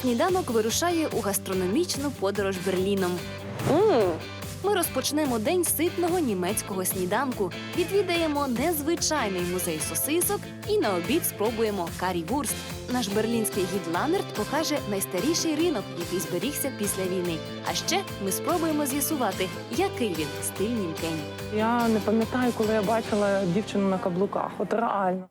Сніданок вирушає у гастрономічну подорож Берліном. Мм, Ми розпочнемо день ситного німецького сніданку, відвідаємо незвичайний музей сосисок і на обід спробуємо карі-вурст. Наш берлінський гід Ланерт покаже найстаріший ринок, який зберігся після війни. А ще ми спробуємо з'ясувати, який він стиль німкень. я не пам'ятаю, коли я бачила дівчину на каблуках. От реально.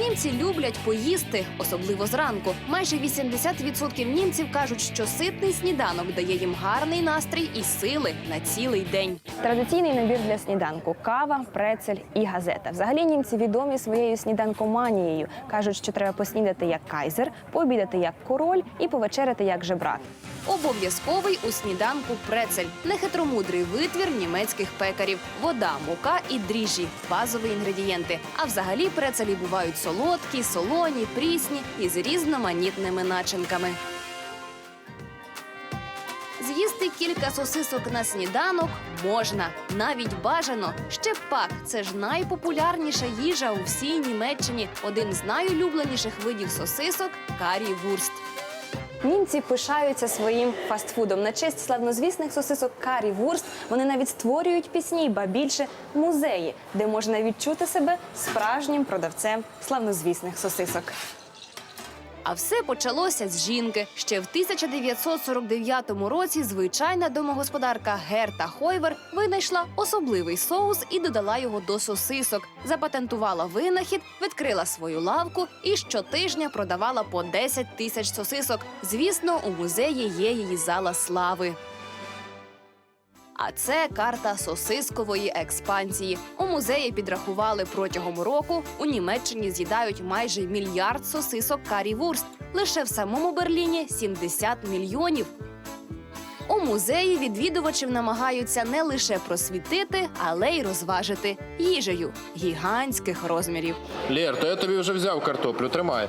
Німці люблять поїсти, особливо зранку. Майже 80% німців кажуть, що ситний сніданок дає їм гарний настрій і сили на цілий день. Традиційний набір для сніданку кава, прецель і газета. Взагалі німці відомі своєю сніданкоманією. кажуть, що треба поснідати як кайзер, пообідати як король і повечеряти як жебрак. Обов'язковий у сніданку прецель нехитромудрий витвір німецьких пекарів, вода, мука і дріжджі базові інгредієнти. А взагалі прецелі бувають солодкі, солоні, прісні і з різноманітними начинками. З'їсти кілька сосисок на сніданок можна, навіть бажано. Ще пак це ж найпопулярніша їжа у всій Німеччині. Один з найулюбленіших видів сосисок карі-вурст. Німці пишаються своїм фастфудом. На честь славнозвісних сосисок карі вурст вони навіть створюють пісні, ба більше музеї, де можна відчути себе справжнім продавцем славнозвісних сосисок. А все почалося з жінки. Ще в 1949 році звичайна домогосподарка Герта Хойвер винайшла особливий соус і додала його до сосисок. Запатентувала винахід, відкрила свою лавку і щотижня продавала по 10 тисяч сосисок. Звісно, у музеї є її зала слави. А це карта сосискової експансії. У музеї підрахували протягом року. У Німеччині з'їдають майже мільярд сосисок карі-вурст. Лише в самому Берліні 70 мільйонів. У музеї відвідувачів намагаються не лише просвітити, але й розважити їжею гігантських розмірів. Лєр, то я тобі вже взяв картоплю, тримай.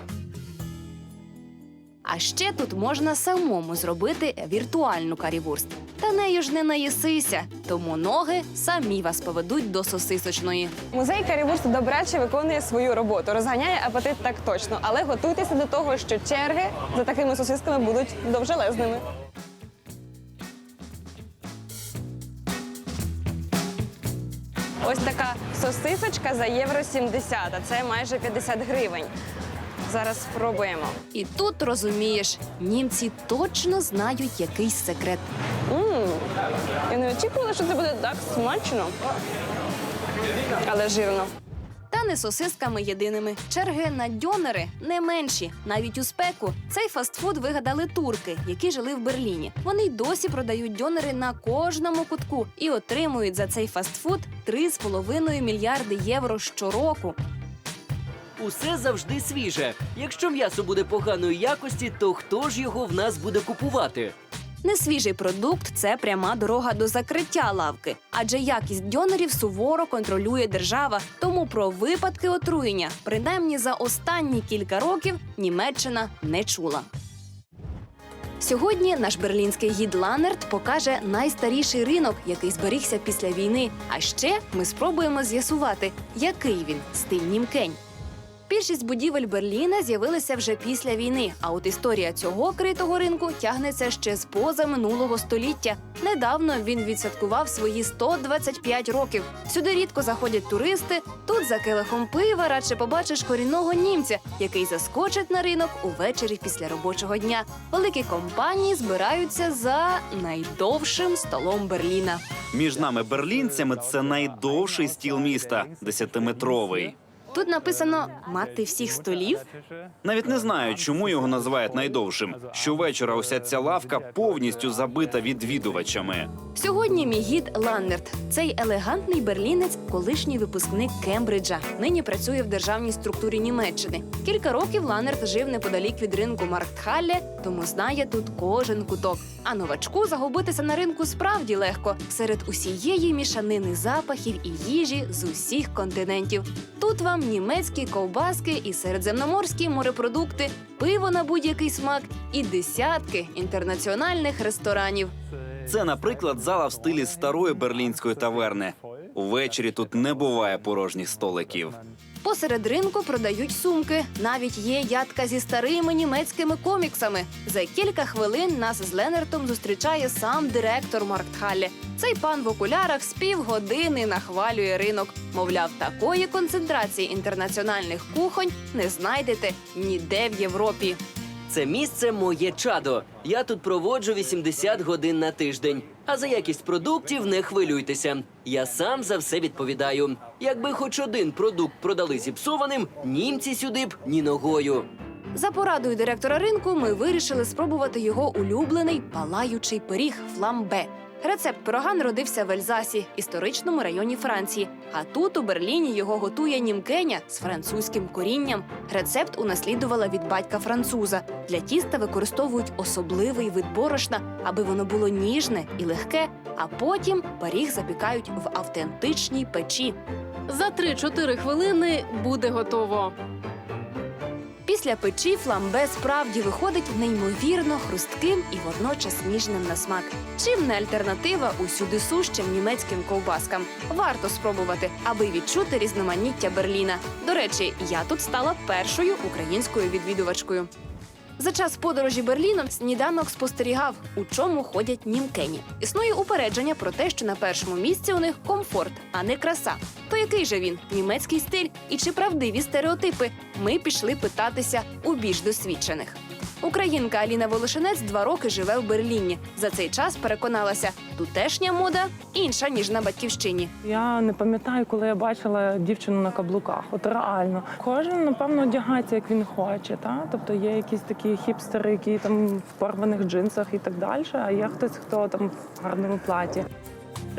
А ще тут можна самому зробити віртуальну карівурст. Та нею ж не наїсися, тому ноги самі вас поведуть до сосисочної. Музей Карівурст добряче виконує свою роботу, розганяє апетит так точно, але готуйтеся до того, що черги за такими сосисками будуть довжелезними. Ось така сосисочка за євро 70, а це майже 50 гривень. Зараз спробуємо. І тут розумієш, німці точно знають якийсь секрет. М, Я не очікувала, що це буде так смачно, але жирно. Та не сосисками єдиними. Черги на дьонери не менші. Навіть у спеку цей фастфуд вигадали турки, які жили в Берліні. Вони й досі продають дьонери на кожному кутку і отримують за цей фастфуд 3,5 мільярди євро щороку. Усе завжди свіже. Якщо м'ясо буде поганої якості, то хто ж його в нас буде купувати? Несвіжий продукт це пряма дорога до закриття лавки, адже якість дьонерів суворо контролює держава. Тому про випадки отруєння, принаймні за останні кілька років, Німеччина не чула. Сьогодні наш берлінський гід Ланерт покаже найстаріший ринок, який зберігся після війни. А ще ми спробуємо з'ясувати, який він стиль німкень. Більшість будівель Берліна з'явилися вже після війни. А от історія цього критого ринку тягнеться ще з поза минулого століття. Недавно він відсвяткував свої 125 років. Сюди рідко заходять туристи. Тут за келихом пива радше побачиш корінного німця, який заскочить на ринок увечері після робочого дня. Великі компанії збираються за найдовшим столом Берліна. Між нами берлінцями це найдовший стіл міста, десятиметровий. Тут написано мати всіх столів. Навіть не знаю, чому його називають найдовшим. Щовечора уся ця лавка повністю забита відвідувачами. Сьогодні мій гід Ланнерт. Цей елегантний берлінець, колишній випускник Кембриджа. Нині працює в державній структурі Німеччини. Кілька років Ланнерт жив неподалік від ринку Марктхалле, тому знає тут кожен куток. А новачку загубитися на ринку справді легко серед усієї мішанини запахів і їжі з усіх континентів. Тут вам німецькі ковбаски і середземноморські морепродукти, пиво на будь-який смак і десятки інтернаціональних ресторанів. Це, наприклад, зала в стилі старої берлінської таверни. Увечері тут не буває порожніх столиків. Посеред ринку продають сумки. Навіть є ядка зі старими німецькими коміксами. За кілька хвилин нас з Ленертом зустрічає сам директор Марктхалле. Цей пан в окулярах з півгодини нахвалює ринок. Мовляв, такої концентрації інтернаціональних кухонь не знайдете ніде в Європі. Це місце моє чадо. Я тут проводжу 80 годин на тиждень. А за якість продуктів не хвилюйтеся. Я сам за все відповідаю. Якби хоч один продукт продали зіпсованим, німці сюди б ні ногою. За порадою директора ринку ми вирішили спробувати його улюблений палаючий пиріг фламбе. Рецепт пирога народився в Ельзасі, історичному районі Франції. А тут у Берліні його готує німкеня з французьким корінням. Рецепт унаслідувала від батька француза. Для тіста використовують особливий вид борошна, аби воно було ніжне і легке. А потім пиріг запікають в автентичній печі. За 3-4 хвилини буде готово. Після печі фламбе справді виходить неймовірно хрустким і водночас ніжним на смак. Чим не альтернатива усюди сущим німецьким ковбаскам. Варто спробувати, аби відчути різноманіття Берліна. До речі, я тут стала першою українською відвідувачкою. За час подорожі Берліном сніданок спостерігав, у чому ходять німкені. Існує упередження про те, що на першому місці у них комфорт, а не краса. То який же він німецький стиль і чи правдиві стереотипи? Ми пішли питатися у більш досвідчених. Українка Аліна Волошинець два роки живе в Берліні. За цей час переконалася, тутешня мода інша ніж на батьківщині. Я не пам'ятаю, коли я бачила дівчину на каблуках. От реально, кожен напевно одягається, як він хоче. Та? Тобто є якісь такі хіпстери, які там в порваних джинсах і так далі. А є хтось, хто там в гарному платі.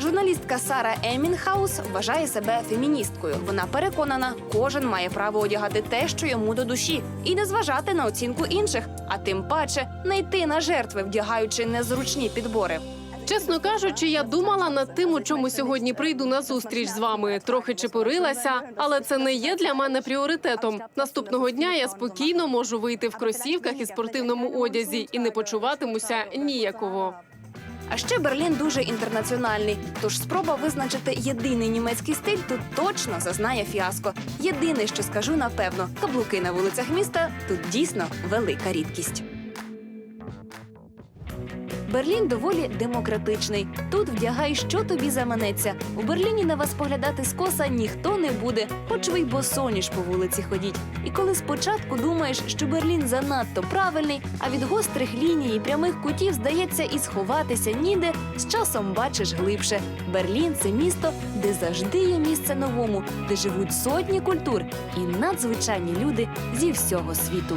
Журналістка Сара Емінхаус вважає себе феміністкою. Вона переконана, кожен має право одягати те, що йому до душі, і не зважати на оцінку інших, а тим паче не йти на жертви, вдягаючи незручні підбори. Чесно кажучи, я думала над тим, у чому сьогодні прийду на зустріч з вами. Трохи чепурилася, але це не є для мене пріоритетом. Наступного дня я спокійно можу вийти в кросівках і спортивному одязі і не почуватимуся ніяково. А ще Берлін дуже інтернаціональний. Тож спроба визначити єдиний німецький стиль тут точно зазнає фіаско. Єдине, що скажу напевно, каблуки на вулицях міста тут дійсно велика рідкість. Берлін доволі демократичний. Тут вдягай, що тобі заманеться. У Берліні на вас поглядати скоса ніхто не буде, хоч ви й босоніж по вулиці ходіть. І коли спочатку думаєш, що Берлін занадто правильний, а від гострих ліній і прямих кутів здається і сховатися ніде, з часом бачиш глибше. Берлін це місто, де завжди є місце новому, де живуть сотні культур і надзвичайні люди зі всього світу.